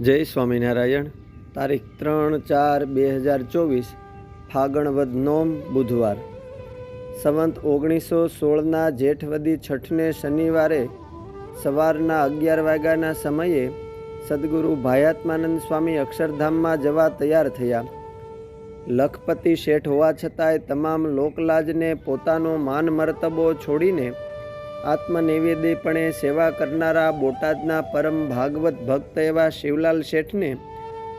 જય સ્વામિનારાયણ. તારીખ ત્રણ ચાર બે હજાર ચોવીસ, ફાગણવદ નોમ, બુધવાર. સંવંત ઓગણીસો સોળના જેઠવદી છઠને શનિવારે સવારના અગિયાર વાગ્યાના સમયે સદગુરુ ભાયાત્માનંદ સ્વામી અક્ષરધામમાં જવા તૈયાર થયા. લખપતિ શેઠ હોવા છતાંય તમામ લોકલાજને પોતાનો માન મર્તબો છોડીને આત્મનિવેદીપણે સેવા કરનારા બોટાદના પરમ ભાગવત ભક્ત એવા શિવલાલ શેઠને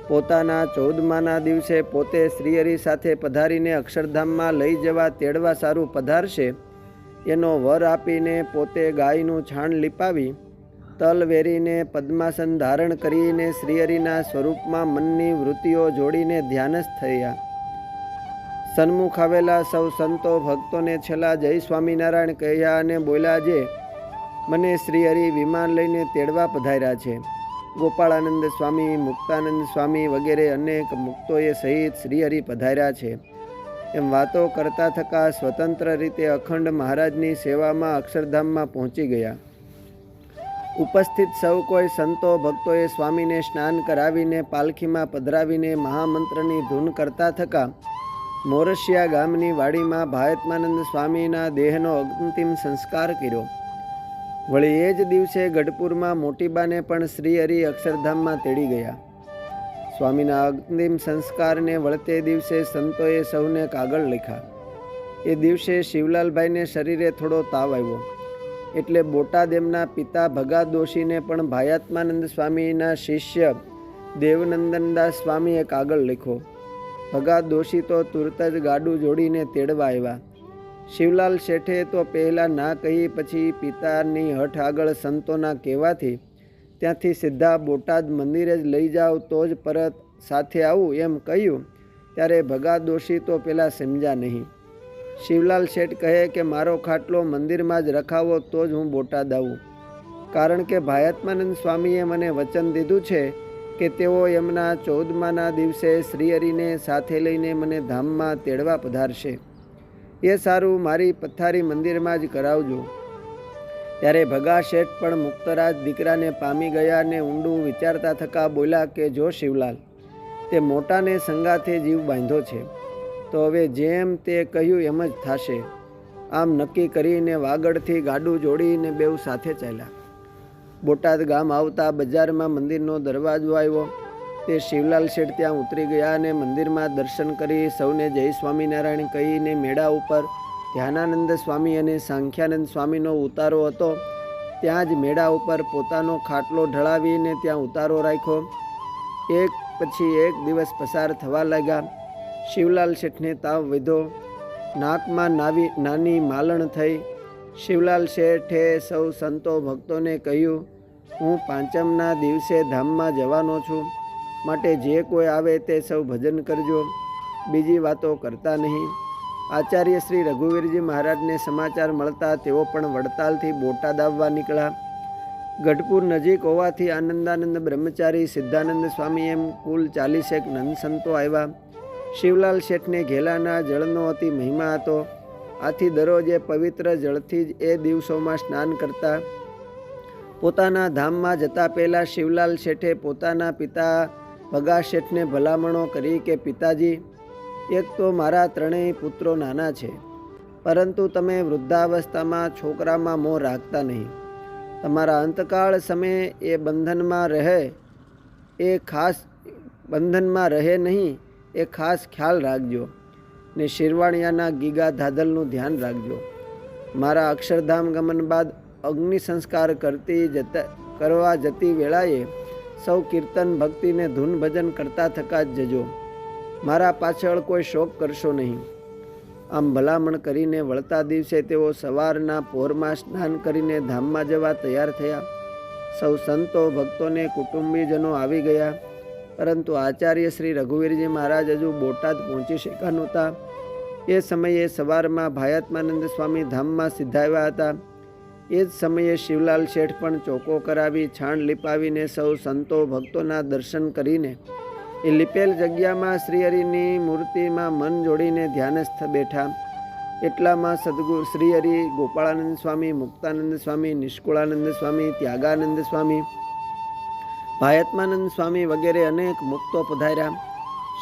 પોતાના ચૌદમાના દિવસે પોતે શ્રીહરિ સાથે પધારીને અક્ષરધામમાં લઈ જવા તેડવા સારું પધારશે. એનો વર આપીને પોતે ગાયનું છાણ લીપાવી, તલ વેરીને પદ્માસન ધારણ કરીને શ્રીહરિના સ્વરૂપમાં મનની વૃત્તિઓ જોડીને ધ્યાનસ્થ થયા. સન્મુખ આવેલા સૌ સંતો ભક્તોને છેલ્લા જય સ્વામિનારાયણ કહ્યા અને બોલ્યા જે, મને શ્રી હરિ વિમાન લઈને તેડવા પધાર્યા છે. ગોપાળાનંદ સ્વામી, મુક્તાનંદ સ્વામી વગેરે અનેક મુક્તોએ સહિત શ્રીહરિ પધાર્યા છે. એમ વાતો કરતા થકા સ્વતંત્ર રીતે અખંડ મહારાજની સેવામાં અક્ષરધામમાં પહોંચી ગયા. ઉપસ્થિત સૌ કોઈ સંતો ભક્તોએ સ્વામીને સ્નાન કરાવીને પાલખીમાં પધરાવીને મહામંત્રની ધૂન કરતા થકા મોરસિયા ગામની વાડીમાં ભારતમાનંદ સ્વામીના દેહનો અંતિમ સંસ્કાર કર્યો. વળી એ જ દિવસે ગઢપુરમાં મોટીબાને પણ શ્રી હરિ અક્ષરધામમાં તેડી ગયા. સ્વામીના અંતિમ સંસ્કારને વળતે દિવસે સંતોએ સૌને કાગળ લખ્યા. એ દિવસે શિવલાલભાઈને શરીરે થોડો તાવ આવ્યો. એટલે બોટાદ એમના પિતા ભગા દોશીને પણ ભાયાત્માનંદ સ્વામીના શિષ્ય દેવનંદનદાસ સ્વામીએ કાગળ લખ્યો. ભગા દોશી તો તુરત જ ગાડું જોડીને તેડવા આવ્યા. શિવલાલ શેઠે તો પહેલાં ના કહી પછી પિતાની હઠ આગળ સંતોના કહેવાથી ત્યાંથી સીધા બોટાદ મંદિરે જ લઈ જાઓ તો જ પરત સાથે આવું એમ કહ્યું. ત્યારે ભગા દોશી તો પહેલાં સમજ્યા નહીં. શિવલાલ શેઠ કહે કે મારો ખાટલો મંદિરમાં જ રખાવો તો જ હું બોટાદ આવું. કારણ કે ભાયાત્માનંદ સ્વામીએ મને વચન દીધું છે કે તેઓ એમના ચૌદમાના દિવસે શ્રીહરિને સાથે લઈને મને ધામમાં તેડવા પધારશે. એ સારું મારી પથ્થારી મંદિરમાં જ કરાવજો. ત્યારે ભગા શેઠ પણ મુક્તરાજ દીકરાને પામી ગયા ને ઊંડું વિચારતા થકા બોલ્યા કે, જો શિવલાલ, તે મોટાને સંગાથે જીવ બાંધ્યો છે, તો હવે જેમ તે કહ્યું એમ જ થશે. આમ નક્કી કરીને વાગડથી ગાડું જોડીને બેઉ સાથે ચાલ્યા. બોટાદ ગામ આવતા બજારમાં મંદિરનો દરવાજો આવ્યો. તે શિવલાલ શેઠ ત્યાં ઉતરી ગયા અને મંદિરમાં દર્શન કરી સૌને જય સ્વામિનારાયણ કહીને મેળા ઉપર ધ્યાનાનંદ સ્વામી અને સાંખ્યાનંદ સ્વામીનો ઉતારો હતો. ત્યાં જ મેળા ઉપર પોતાનો ખાટલો ઢળાવીને ત્યાં ઉતારો રાખ્યો. એક પછી એક દિવસ પસાર થવા લાગ્યા. શિવલાલ શેઠને તાવ વીધો નાકમાં નાવી નાની માલણ થઈ. શિવલાલ શેઠે સૌ સંતો ભક્તોને કહ્યું હું પાંચમના દિવસે ધામમાં જવાનો છું. માટે જે કોઈ આવે તે સૌ ભજન કરજો. બીજી વાતો કરતા નહીં. આચાર્ય શ્રી રઘુવીરજી મહારાજને સમાચાર મળતા તેઓ પણ વડતાલથી બોટાદ આવવા નીકળ્યા. ગઢપુર નજીક હોવાથી આનંદાનંદ બ્રહ્મચારી સિદ્ધાનંદ સ્વામી એમ કુલ ચાલીસેક નંદ સંતો આવ્યા. શિવલાલ શેઠને ઘેલાના જળનો અતિ મહિમા હતો. આથી દરરોજે પવિત્ર જળથી જ એ દિવસોમાં સ્નાન કરતા. પોતાના ધામમાં જતા પહેલાં શિવલાલ શેઠે પોતાના પિતા ભગા શેઠને ભલામણો કરી કે, પિતાજી, એક તો મારા ત્રણેય પુત્રો નાના છે, પરંતુ તમે વૃદ્ધાવસ્થામાં છોકરામાં મોં રાખતા નહીં. તમારા અંતકાળ સમયે એ બંધનમાં રહે, એ ખાસ બંધનમાં રહે નહીં, એ ખાસ ખ્યાલ રાખજો ને શિરવાણિયાના ગીગા ધાધલનું ધ્યાન રાખજો. મારા અક્ષરધામ ગમન બાદ અગ્નિ સંસ્કાર કરતી જતા, કરવા જતી વેળાએ સૌ કીર્તન ભક્તિને ધૂન ભજન કરતા થકા જ જજો. મારા પાછળ કોઈ શોક કરશો નહીં. આમ ભલામણ કરીને વળતા દિવસે તેઓ સવારના પોરમાં સ્નાન કરીને ધામમાં જવા તૈયાર થયા. સૌ સંતો ભક્તોને કુટુંબીજનો આવી ગયા. પરંતુ આચાર્ય શ્રી રઘુવીરજી મહારાજ હજુ બોટાદ પહોંચી શક્યા નહોતા. એ સમયે સવારમાં ભાયાત્માનંદ સ્વામી ધામમાં સિદ્ધાવ્યા હતા. એ જ સમયે શિવલાલ શેઠ પણ ચોકો કરાવી છાણ લીપાવીને સૌ સંતો ભક્તોના દર્શન કરીને એ લીપેલ જગ્યામાં શ્રીહરિની મૂર્તિમાં મન જોડીને ધ્યાનસ્થ બેઠા. એટલામાં સદગુરુ શ્રીહરિ ગોપાળાનંદ સ્વામી, મુક્તાનંદ સ્વામી, નિષ્કુળાનંદ સ્વામી, ત્યાગાનંદ સ્વામી, ભાયત્માનંદ સ્વામી વગેરે અનેક મુક્તો પધાર્યા.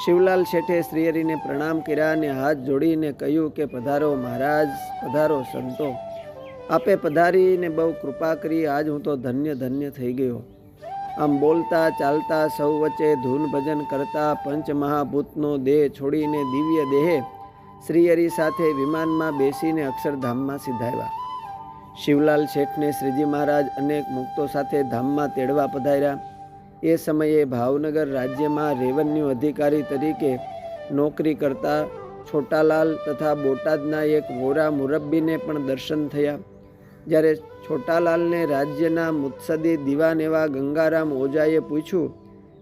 શિવલાલ શેઠે શ્રીહરિને પ્રણામ કર્યા અને હાથ જોડીને કહ્યું કે, પધારો મહારાજ, પધારો સંતો. આપે પધારીને બહુ કૃપા કરી, આજ હું તો ધન્ય ધન્ય થઈ ગયો. આમ બોલતા ચાલતા સૌ વચ્ચે ધૂન ભજન કરતા પંચમહાભૂતનો દેહ છોડીને દિવ્ય દેહે શ્રીહરિ સાથે વિમાનમાં બેસીને અક્ષરધામમાં સિધાવ્યા. શિવલાલ શેઠને શ્રીજી મહારાજ અનેક મુક્તો સાથે ધામમાં તેડવા પધાર્યા. એ સમયે ભાવનગર રાજ્યમાં રેવન્યુ અધિકારી તરીકે નોકરી કરતા છોટાલાલ તથા બોટાદના એક વોરા મુરબ્બીને પણ દર્શન થયા. જ્યારે છોટાલાલને રાજ્યના મુત્સદી દિવાન એવા ગંગારામ ઓજાએ પૂછ્યું,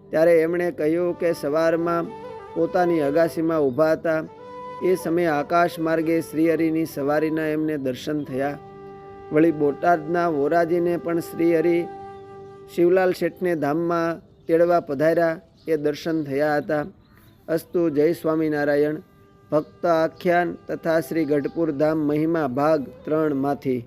ત્યારે એમણે કહ્યું કે સવારમાં પોતાની અગાસીમાં ઊભા હતા. એ સમયે આકાશ માર્ગે શ્રીહરિની સવારીના એમને દર્શન થયા. વળી બોટાદના વોરાજીને પણ શ્રીહરિ શિવલાલ શેઠને ધામમાં તેડવા પધાર્યા. એ દર્શન થયા હતા. અસ્તુ જય સ્વામિનારાયણ. ભક્ત આખ્યાન તથા શ્રી ગઢપુર ધામ મહિમા ભાગ ત્રણમાંથી